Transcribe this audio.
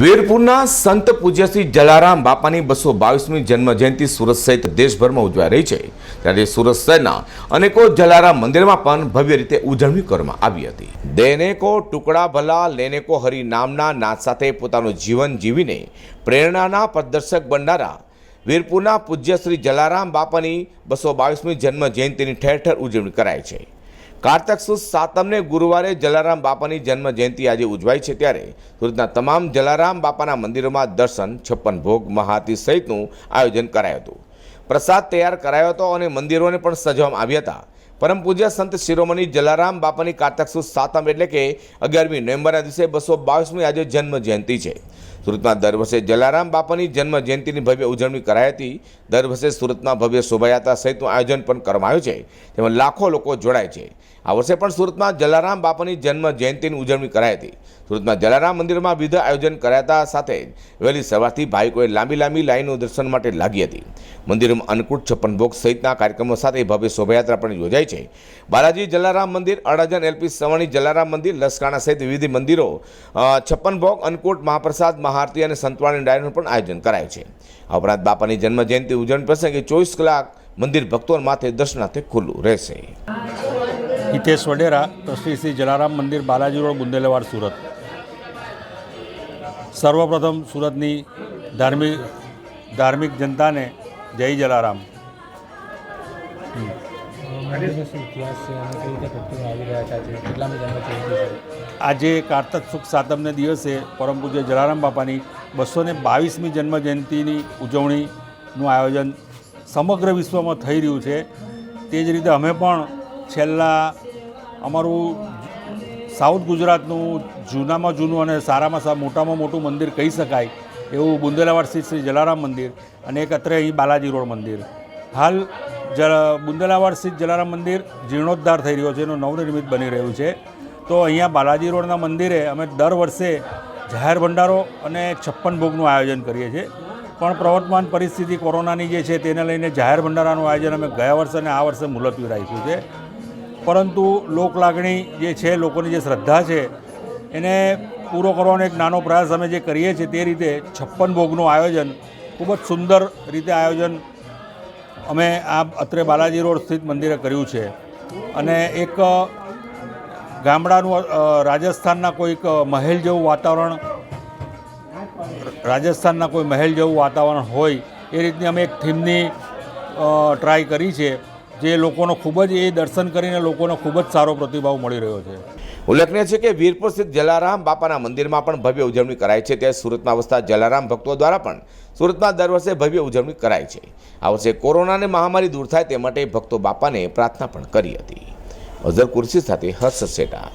વીરપુરના સંત પૂજ્યશ્રી જલારામ બાપાની બસો બાવીસમી જન્મ જયંતિ સુરત સહિત દેશભરમાં ઉજવાઈ રહી છે. ત્યારે સુરત શહેરના અનેકો જલારામ મંદિરમાં પણ ભવ્ય રીતે ઉજવણી કરવામાં આવી હતી. દેનેકો ટુકડા ભલા, લેનેકો હરિ નામના નાદ સાથે પોતાનું જીવન જીવીને પ્રેરણાના પ્રદર્શક બનનારા વીરપુરના પૂજ્યશ્રી જલારામ બાપાની બસો બાવીસમી જન્મ જયંતિની ઠેર ઠેર ઉજવણી કરાય છે. કારતક સુદ સાતમને ગુરુવારે જલારામ બાપાની જન્મ જયંતિ આજે ઉજવાય છે ત્યારે સુરતના તમામ જલારામ બાપાના મંદિરોમાં દર્શન, છપ્પન ભોગ મહાતી સહિતનું આયોજન કરાયું હતું. પ્રસાદ તૈયાર કરાયો હતો અને મંદિરોને પણ સજવામાં આવ્યા હતા. પરમ પૂજ્ય સંત શિરોમણી જલારામ બાપાની કારતક સુદ સાતમ એટલે કે અગિયારમી નવેમ્બરના દિવસે બસો બાવીસમી આજે જન્મ જયંતિ છે. સુરતમાં દર વર્ષે જલારામ બાપાની જન્મ જયંતિની ભવ્ય ઉજવણી કરાઈ હતી. દર વર્ષે સુરતમાં ભવ્ય શોભાયાત્રા સહિતનું આયોજન પણ કરવામાં આવ્યું છે. તેમાં લાખો લોકો જોડાય છે. આ વર્ષે પણ સુરતમાં જલારામ બાપાની જન્મ જયંતિની ઉજવણી કરાઈ હતી. સુરતમાં જલારામ મંદિરમાં વિવિધ આયોજન કરાતા સાથે વહેલી સવારથી ભાવિકોએ લાંબી લાંબી લાઈનનું દર્શન માટે લાગી હતી. મંદિરમાં અન્નકૂટ, છપ્પન ભોગ સહિતના કાર્યક્રમો સાથે ભવ્ય શોભાયાત્રા પણ યોજાઈ છે. બાલાજી જલારામ મંદિર અડાજન એલપી સવાણી જલારામ મંદિર, લસકાણા સહિત વિવિધ મંદિરો છપ્પન ભોગ, અન્નકૂટ, મહાપ્રસાદ મહાઆરતી અને સંતવાણી ડાયરનું પણ આયોજન કરાયું છે. આ ઉપરાંત બાપાની જન્મ જયંતિ ઉજવણી પ્રસંગે ચોવીસ કલાક મંદિર ભક્તો માથે દર્શનાર્થે ખુલ્લું રહેશે. હિતેશ વડેરા ટ્રસ્ટી શ્રી જલારામ મંદિર બાલાજી રોડ બુંદેલેવાડ સુરત. સર્વપ્રથમ સુરતની ધાર્મિક ધાર્મિક જનતાને જય જલારામ. મંદિરનો શું ઇતિહાસ છે? અને કેવી રીતે ભક્તો આવી રહ્યા હતા કેટલામી જન્મ જયંતિ છે? આજે કારતક સુખ સાતમને દિવસે પરમ પૂજ્ય જલારામ બાપાની બસો ને બાવીસમી જન્મ જયંતિની ઉજવણીનું આયોજન સમગ્ર વિશ્વમાં થઈ રહ્યું છે. તે જ રીતે અમે પણ છેલ્લા અમારું સાઉથ ગુજરાતનું જૂનામાં જૂનું અને સારામાં સારા મોટામાં મોટું મંદિર કહી શકાય એવું બુંદેલાવાડ સ્થિત શ્રી જલારામ મંદિર અને એક અત્રે અહીં બાલાજી રોડ મંદિર. હાલ જ, બુંદેલાવાડ સ્થિત જલારામ મંદિર જીર્ણોદ્ધાર થઈ રહ્યો છે, એનું નવનિર્મિત બની રહ્યું છે. તો અહીંયા બાલાજી રોડના મંદિરે અમે દર વર્ષે જાહેર ભંડારો અને છપ્પન ભોગનું આયોજન કરીએ છીએ. પણ પ્રવર્તમાન પરિસ્થિતિ કોરોનાની જે છે તેને લઈને જાહેર ભંડારાનું આયોજન અમે ગયા વર્ષે અને આ વર્ષે મુલતવી રાખ્યું છે. પરંતુ લોકલાગણી જે છે, લોકોની જે શ્રદ્ધા છે, એને પૂરો કરવાનો એક નાનો પ્રયાસ અમે જે કરીએ છીએ તે રીતે છપ્પન ભોગનું આયોજન ખૂબ જ સુંદર રીતે આયોજન અમે આ અત્રે બાલાજી રોડ સ્થિત મંદિરે કર્યું છે. અને એક ગામડાનું રાજસ્થાનના કોઈક મહેલ જેવું વાતાવરણ, રાજસ્થાનના કોઈ મહેલ જેવું વાતાવરણ હોય, એ રીતની અમે એક થીમની ટ્રાય કરી છે, જે લોકોનો ખૂબ જ, એ દર્શન કરીને લોકોનો ખૂબ જ સારો પ્રતિભાવ મળી રહ્યો છે. ઉલ્લેખનીય છે કે વીરપુર સ્થિત જલારામ બાપાના મંદિરમાં પણ ભવ્ય ઉજવણી કરાય છે ત્યારે સુરતમાં વસતા જલારામ ભક્તો દ્વારા પણ સુરતમાં દર વર્ષે ભવ્ય ઉજવણી કરાય છે. આ વર્ષે કોરોનાની મહામારી દૂર થાય તે માટે ભક્તો બાપાને પ્રાર્થના પણ કરી હતી. અઝર કુર્સી સાથે હર્ષ શેઠા